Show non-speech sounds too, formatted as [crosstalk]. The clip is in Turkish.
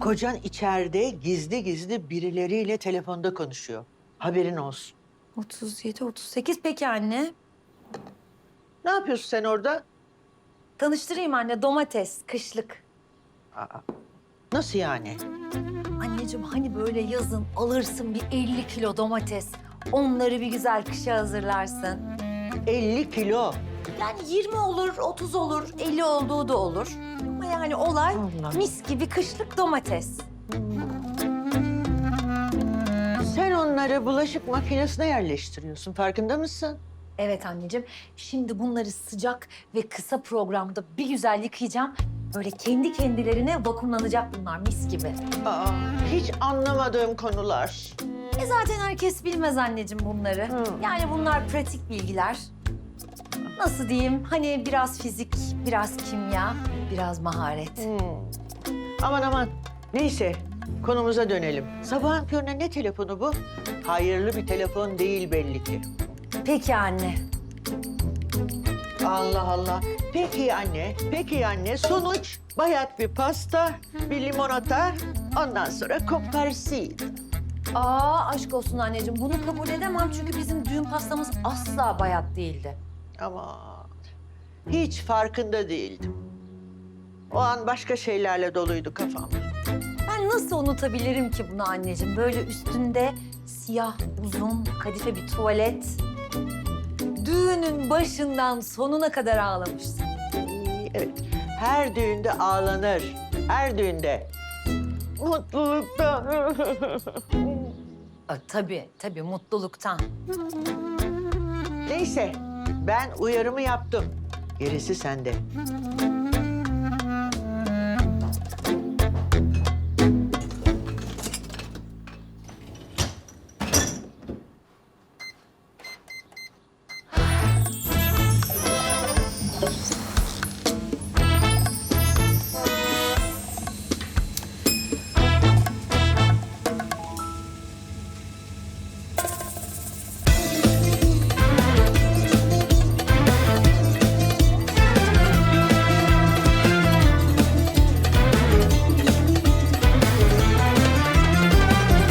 Kocan içeride gizli gizli birileriyle telefonda konuşuyor. Haberin olsun. 37, 38 peki anne. Ne yapıyorsun sen orada? Tanıştırayım anne domates, kışlık. Aa, nasıl yani? Anneciğim hani böyle yazın alırsın bir 50 kilo domates. Onları bir güzel kışa hazırlarsın. 50 kilo. Yani 20 olur, 30 olur, 50 olduğu da olur. Yani olay Allah. mis gibi kışlık domates. Sen onları bulaşık makinesine yerleştiriyorsun. Farkında mısın? Evet anneciğim. Şimdi bunları sıcak ve kısa programda bir güzel yıkayacağım. Böyle kendi kendilerine vakumlanacak bunlar mis gibi. Aa, hiç anlamadığım konular. E zaten herkes bilmez anneciğim bunları. Hı. Yani bunlar pratik bilgiler. Nasıl diyeyim? Hani biraz fizik, biraz kimya, biraz maharet. Hmm. Aman aman. Neyse konumuza dönelim. Sabahın körüne ne telefonu bu? Hayırlı bir telefon değil belli ki. Peki anne. Allah Allah. Peki anne, peki anne. Sonuç bayat bir pasta, bir limonata, ondan sonra komparsit. Aa aşk olsun anneciğim. Bunu kabul edemem çünkü bizim düğün pastamız asla bayat değildi. Aman hiç farkında değildim. O an başka şeylerle doluydu kafam. Ben nasıl unutabilirim ki bunu anneciğim? Böyle üstünde siyah, uzun, kadife bir tuvalet. Düğünün başından sonuna kadar ağlamışsın. Evet, her düğünde ağlanır. Her düğünde. Mutluluktan. [laughs] Aa, tabii, tabii mutluluktan. Neyse, ben uyarımı yaptım. Gerisi sende.